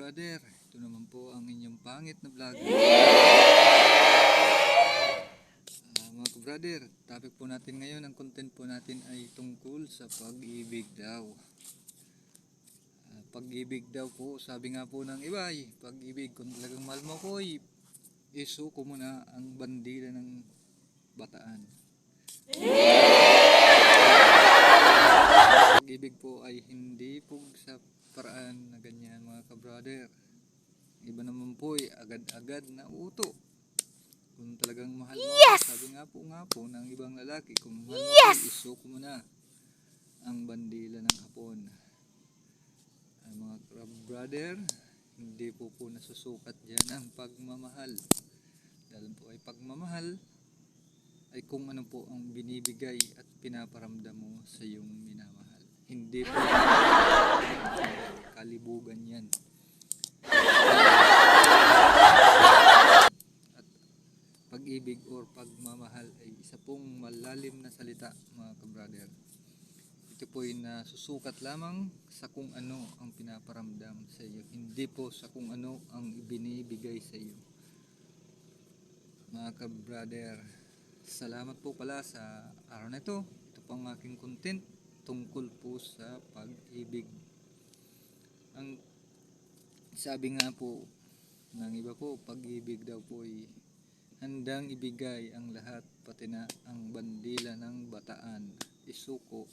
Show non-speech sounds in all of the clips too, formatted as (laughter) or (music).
brother ito naman po ang inyong pangit na vlog. Ah, mga brother topic po natin ngayon, ang content po natin ay tungkol sa pag-ibig daw. Ah, pag-ibig daw po, sabi nga po ng iba pag-ibig, kung talagang mahal mo ko, isuko mo na ang bandila ng bataan. Pag-ibig po ay hindi po sa paraan na ganyan mga ka-brother. Iba naman po ay agad-agad na uto. Kung talagang mahal mo, yes! sabi nga po nga po ng ibang lalaki, kung mahal mo yes! isuko mo na ang bandila ng hapon. Ay mga ka-brother, hindi po po nasusukat dyan ang pagmamahal. Dahil po ay pagmamahal ay kung ano po ang binibigay at pinaparamdam mo sa iyong minamahal. Hindi po (laughs) kalibugan yan. At pag-ibig or pagmamahal ay isa pong malalim na salita mga kabrother. Ito po ay nasusukat lamang sa kung ano ang pinaparamdam sa iyo. Hindi po sa kung ano ang ibinibigay sa iyo. Mga kabrother, salamat po pala sa araw na ito. Ito po aking content tungkol po sa pag-ibig. Ang sabi nga po ng iba po, pag-ibig daw po ay handang ibigay ang lahat pati na ang bandila ng bataan, isuko.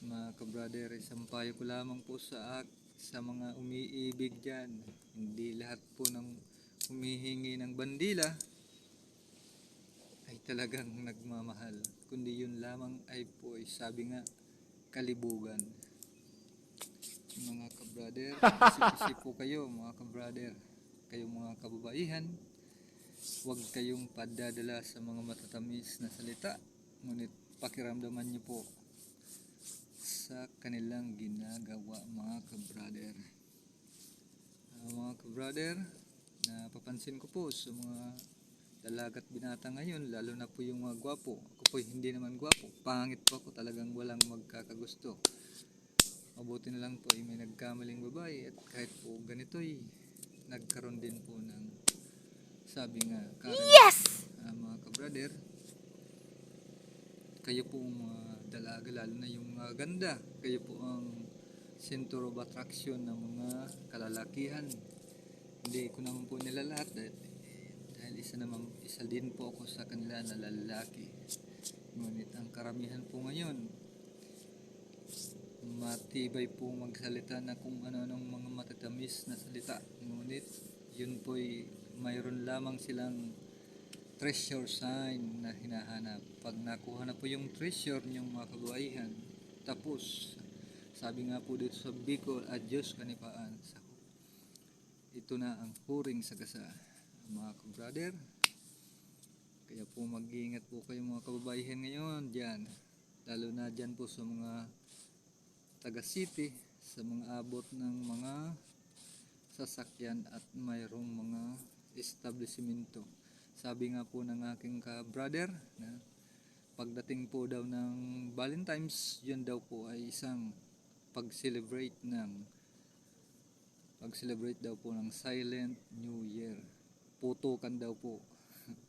Mga kabrader, isang payo ko lamang po sa ak sa mga umiibig dyan. Hindi lahat po ng humihingi ng bandila ay talagang nagmamahal. Kundi yun lamang ay po ay sabi nga kalibugan. Mga kabrader, (laughs) isip-isip po kayo mga kabrader, kayong mga kababaihan, huwag kayong padadala sa mga matatamis na salita, ngunit pakiramdaman niyo po sa kanilang ginagawa mga kabrader. Ah, mga kabrader, napapansin ko po sa mga dalagat binata ngayon, lalo na po yung mga gwapo. Ako po hindi naman gwapo, pangit po ako talagang walang magkakagusto. Mabuti na lang po ay may nagkamaling babae at kahit po ganito ay nagkaroon din po ng sabi nga Karen, yes! mga kabrader kayo po mga dalaga lalo na yung mga ganda kayo po ang center of attraction ng mga kalalakihan hindi ko naman po nila lahat dahil, dahil isa naman isa din po ako sa kanila na lalaki ngunit ang karamihan po ngayon matibay po magsalita na kung ano-anong mga matatamis na salita. Ngunit yun po'y mayroon lamang silang treasure sign na hinahanap. Pag nakuha na po yung treasure niyong mga kabaihan, tapos, sabi nga po dito sa Bicol, adios kanipaan. Ito na ang huring sa gasa. Mga kabrader, kaya po mag-iingat po kayo mga kababaihan ngayon dyan. Lalo na dyan po sa mga taga city sa mga abot ng mga sasakyan at mayroong mga establishmento. Sabi nga po ng aking ka-brother na pagdating po daw ng Valentine's, yun daw po ay isang pag-celebrate ng pag-celebrate daw po ng Silent New Year. Putukan daw po. (laughs)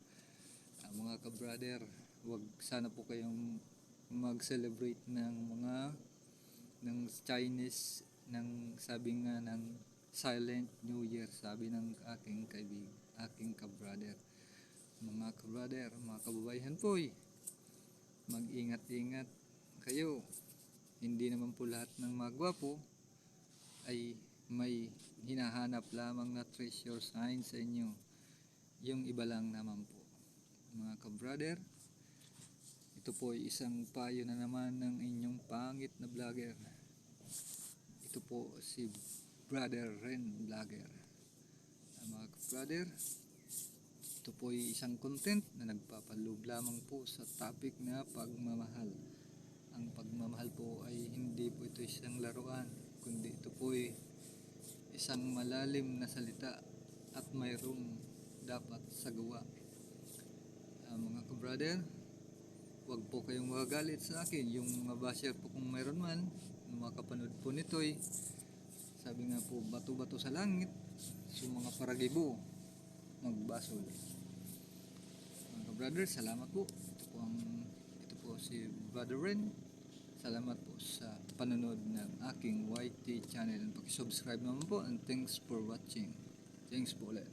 Ah, mga ka-brother, wag sana po kayong mag-celebrate ng mga ng Chinese ng sabi nga ng Silent New Year sabi ng aking kaibig aking kabrother mga kabrother mga kababayan po eh. mag-ingat-ingat kayo hindi naman po lahat ng mga gwapo ay may hinahanap lamang na treasure sign sa inyo yung iba lang naman po mga kabrother ito po ay isang payo na naman ng inyong pangit na vlogger. Ito po si Brother Ren Vlogger. Ah, Mga brother, ito po ay isang content na nagpapaloob lamang po sa topic na pagmamahal. Ang pagmamahal po ay hindi po ito isang laruan, kundi ito po ay isang malalim na salita at mayroong dapat sagawa. Ah, mga kabrother, Huwag po kayong magagalit sa akin. Yung mga basher po kung mayroon man, yung mga kapanood po nito ay Sabi nga po, bato-bato sa langit. So mga paragibo, magbasol. Mga brother, salamat po. Ito po, ang, ito po si Brother Ren. Salamat po sa panonood ng aking YT channel. Pag-subscribe naman po and thanks for watching. Thanks po ulit.